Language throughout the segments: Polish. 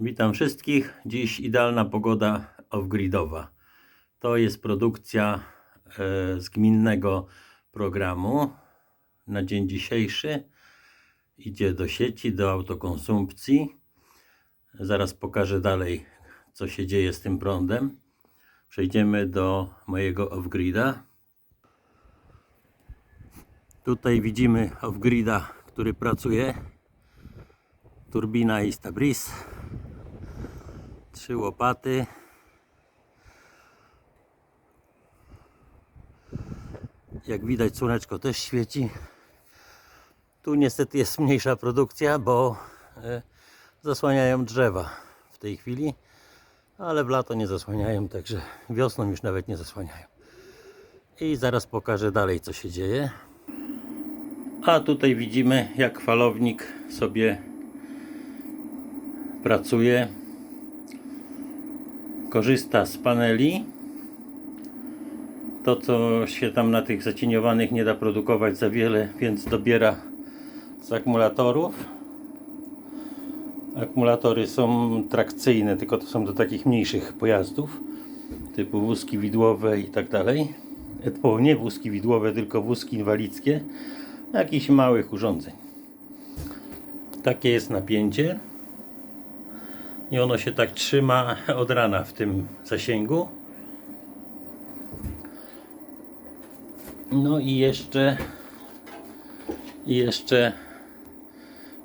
Witam wszystkich. Dziś idealna pogoda off-gridowa. To jest produkcja e, z gminnego programu na dzień dzisiejszy. Idzie do sieci, do autokonsumpcji. Zaraz pokażę dalej, co się dzieje z tym prądem. Przejdziemy do mojego off-grida. Tutaj widzimy off-grida, który pracuje. Turbina Istabris trzy łopaty. Jak widać słoneczko też świeci. Tu niestety jest mniejsza produkcja, bo e, zasłaniają drzewa w tej chwili, ale w lato nie zasłaniają, także wiosną już nawet nie zasłaniają. I zaraz pokażę dalej co się dzieje. A tutaj widzimy jak falownik sobie pracuje korzysta z paneli. To, co się tam na tych zacieniowanych nie da produkować za wiele, więc dobiera z akumulatorów. Akumulatory są trakcyjne, tylko to są do takich mniejszych pojazdów, typu wózki widłowe i tak dalej. E, Nie wózki widłowe, tylko wózki inwalidzkie, jakichś małych urządzeń. Takie jest napięcie i ono się tak trzyma od rana w tym zasięgu. No i jeszcze i jeszcze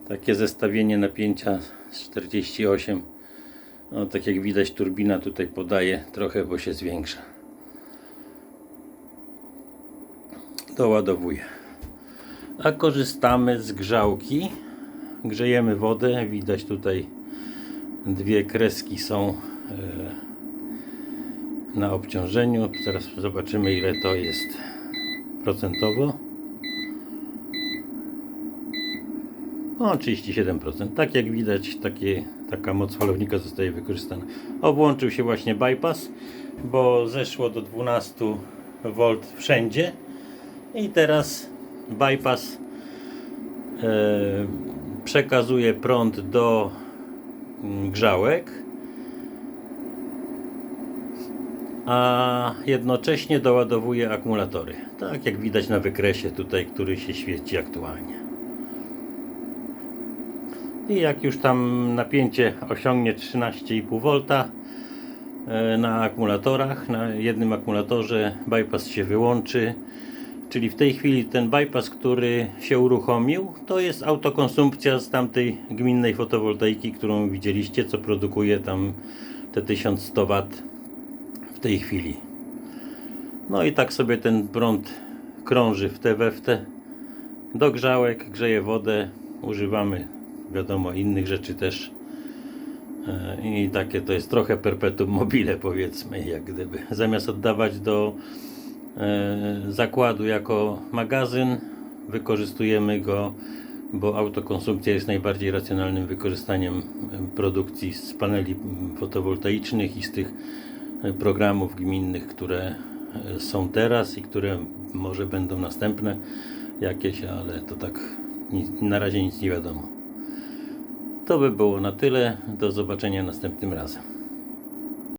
takie zestawienie napięcia z 48. No tak jak widać turbina tutaj podaje trochę, bo się zwiększa. Doładowuje. A korzystamy z grzałki. Grzejemy wodę. Widać tutaj dwie kreski są e, na obciążeniu. Zaraz zobaczymy ile to jest procentowo. O, 37%. Tak jak widać, takie, taka moc falownika zostaje wykorzystana. O, włączył się właśnie bypass, bo zeszło do 12 V wszędzie. I teraz bypass e, przekazuje prąd do grzałek, a jednocześnie doładowuje akumulatory. Tak jak widać na wykresie tutaj, który się świeci aktualnie. I jak już tam napięcie osiągnie 13,5 V e, na akumulatorach, na jednym akumulatorze bypass się wyłączy. Czyli w tej chwili ten bypass, który się uruchomił, to jest autokonsumpcja z tamtej gminnej fotowoltaiki, którą widzieliście, co produkuje tam te 1100 W w tej chwili. No i tak sobie ten prąd krąży w te we w te. Do grzałek, grzeje wodę, używamy wiadomo innych rzeczy też. E, I takie to jest trochę perpetuum mobile powiedzmy, jak gdyby. Zamiast oddawać do zakładu jako magazyn, wykorzystujemy go, bo autokonsumpcja jest najbardziej racjonalnym wykorzystaniem e, produkcji z paneli fotowoltaicznych i z tych e, programów gminnych, które e, są teraz i które może będą następne jakieś, ale to tak na razie nic nie wiadomo. To by było na tyle. Do zobaczenia następnym razem.